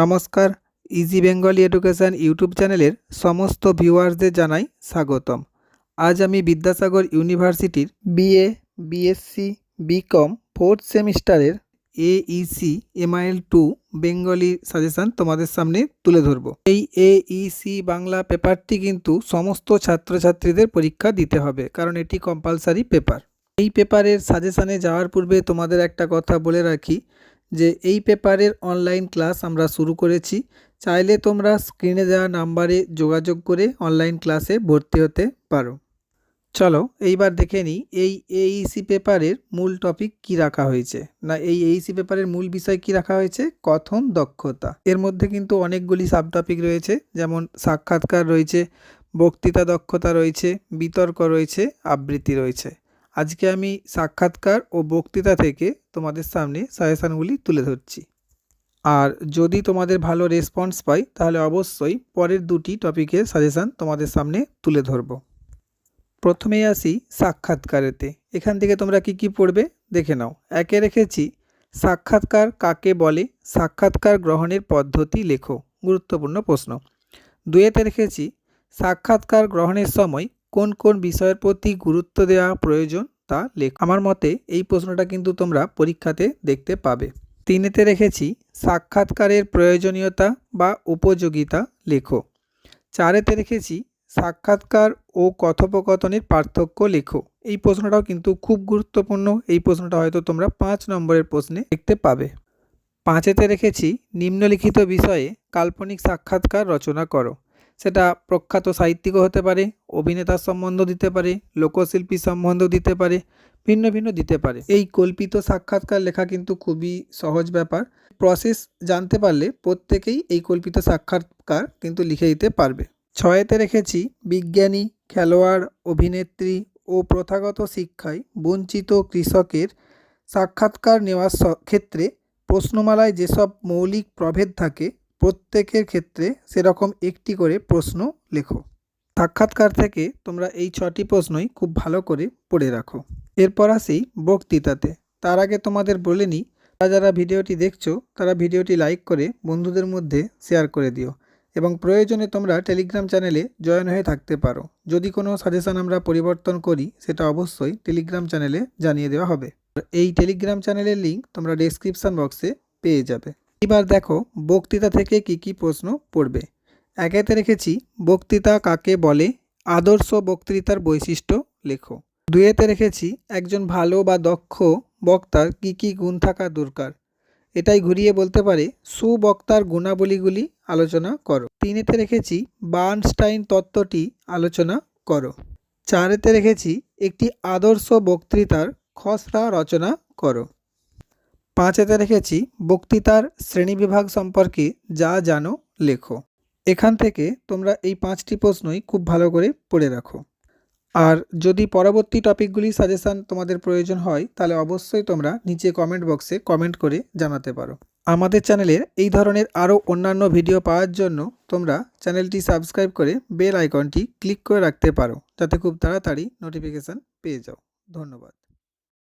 নমস্কার easy Bengali education YouTube চ্যানেলের সমস্ত ভিউয়ার্সদের জানাই স্বাগতম। আজ আমি বিদ্যাসাগর ইউনিভার্সিটির বিএ বিএসসি বিকম ফোর্থ সেমিস্টারের AEC MIL two Bengali suggestion তোমাদের সামনে তুলে ধরব। এই এইসি বাংলা পেপারটি কিন্তু সমস্ত ছাত্রছাত্রীদের পরীক্ষা দিতে হবে, কারণ এটি কম্পালসারি পেপার এই পেপারের সাজেশানে যাওয়ার পূর্বে তোমাদের একটা কথা বলে রাখি যে এই পেপারের অনলাইন ক্লাস আমরা শুরু করেছি। চাইলে তোমরা স্ক্রিনে দেওয়া নাম্বারে যোগাযোগ করে অনলাইন ক্লাসে ভর্তি হতে পারো। চলো, এইবার দেখে নিই, এই এইসি পেপারের মূল টপিক কি রাখা হয়েছে? না, এই এইসি পেপারের মূল বিষয় কি রাখা হয়েছে? কথন দক্ষতা। এর মধ্যে কিন্তু অনেকগুলি সাব টপিক রয়েছে, যেমন সাক্ষাৎকার রয়েছে, বক্তৃতা দক্ষতা রয়েছে, বিতর্ক রয়েছে, আবৃত্তি রয়েছে। আজকে আমি সাক্ষাৎকার ও বক্তৃতা থেকে তোমাদের সামনে সাজেশানগুলি তুলে ধরছি। আর যদি তোমাদের ভালো রেসপন্স পাই, তাহলে অবশ্যই পরের দুটি টপিকের সাজেশান তোমাদের সামনে তুলে ধরব। প্রথমেই আসি সাক্ষাৎকারেতে। এখান থেকে তোমরা কি কি পড়বে দেখে নাও। একে রেখেছি, সাক্ষাৎকার কাকে বলে? সাক্ষাৎকার গ্রহণের পদ্ধতি লেখো। গুরুত্বপূর্ণ প্রশ্ন। দুয়েতে রেখেছি, সাক্ষাৎকার গ্রহণের সময় কোন কোন বিষয়ের প্রতি গুরুত্ব দেওয়া প্রয়োজন তা লেখ। আমার মতে এই প্রশ্নটা কিন্তু তোমরা পরীক্ষাতে দেখতে পাবে। তিনেতে রেখেছি, সাক্ষাৎকারের প্রয়োজনীয়তা বা উপযোগিতা লেখো। চারেতে রেখেছি, সাক্ষাৎকার ও কথোপকথনের পার্থক্য লেখো। এই প্রশ্নটাও কিন্তু খুব গুরুত্বপূর্ণ। এই প্রশ্নটা হয়তো তোমরা পাঁচ নম্বরের প্রশ্নে দেখতে পাবে। পাঁচেতে রেখেছি, নিম্নলিখিত বিষয়ে কাল্পনিক সাক্ষাৎকার রচনা করো। সেটা প্রখ্যাত সাহিত্যিকও হতে পারে, অভিনেতার সম্বন্ধ দিতে পারে লোকশিল্পী সম্বন্ধ দিতে পারে, ভিন্ন ভিন্ন দিতে পারে। এই কল্পিত সাক্ষাৎকার লেখা কিন্তু খুবই সহজ ব্যাপার। প্রসেস জানতে পারলে প্রত্যেকেই এই কল্পিত সাক্ষাৎকার কিন্তু লিখে দিতে পারবে। ছয়েতে রেখেছি, বিজ্ঞানী, খেলোয়াড়, অভিনেত্রী ও প্রথাগত শিক্ষায় বঞ্চিত কৃষকের সাক্ষাৎকার নেওয়ার ক্ষেত্রে প্রশ্নমালায় যেসব মৌলিক প্রভেদ থাকে প্রত্যেকের ক্ষেত্রে সেরকম একটি করে প্রশ্ন লেখো। সাক্ষাৎকার থেকে তোমরা এই ছটি প্রশ্নই খুব ভালো করে পড়ে রাখো। এরপর আসি বক্তৃতাতে। তার আগে তোমাদের বলে নিই, যারা যারা ভিডিওটি দেখছ, তারা ভিডিওটি লাইক করে বন্ধুদের মধ্যে শেয়ার করে দিও এবং প্রয়োজনে তোমরা টেলিগ্রাম চ্যানেলে জয়েন হয়ে থাকতে পারো। যদি কোনো সাজেশান আমরা পরিবর্তন করি, সেটা অবশ্যই টেলিগ্রাম চ্যানেলে জানিয়ে দেওয়া হবে। এই টেলিগ্রাম চ্যানেলের লিঙ্ক তোমরা ডেসক্রিপশান বক্সে পেয়ে যাবে। এবার দেখো বক্তৃতা থেকে কি কি প্রশ্ন পড়বে। একেতে রেখেছি, বক্তৃতা কাকে বলে? আদর্শ বক্তৃতার বৈশিষ্ট্য লেখো। দুয়েতে রেখেছি, একজন ভালো বা দক্ষ বক্তার কি কি গুণ থাকা দরকার। এটাই ঘুরিয়ে বলতে পারে, সুবক্তার গুণাবলীগুলি আলোচনা করো। তিনেতে রেখেছি, বার্নস্টাইন তত্ত্বটি আলোচনা করো। চারেতে রেখেছি, একটি আদর্শ বক্তৃতার খসড়া রচনা করো। পাঁচেতে রেখেছি, বক্তৃতার শ্রেণীবিভাগ সম্পর্কে যা জানো লেখো। এখান থেকে তোমরা এই পাঁচটি প্রশ্নই খুব ভালো করে পড়ে রাখো। আর যদি পরবর্তী টপিকগুলি সাজেশান তোমাদের প্রয়োজন হয়, তাহলে অবশ্যই তোমরা নিচে কমেন্ট বক্সে কমেন্ট করে জানাতে পারো। আমাদের চ্যানেলের এই ধরনের আরও অন্যান্য ভিডিও পাওয়ার জন্য তোমরা চ্যানেলটি সাবস্ক্রাইব করে বেল আইকনটি ক্লিক করে রাখতে পারো, যাতে খুব তাড়াতাড়ি নোটিফিকেশান পেয়ে যাও। ধন্যবাদ।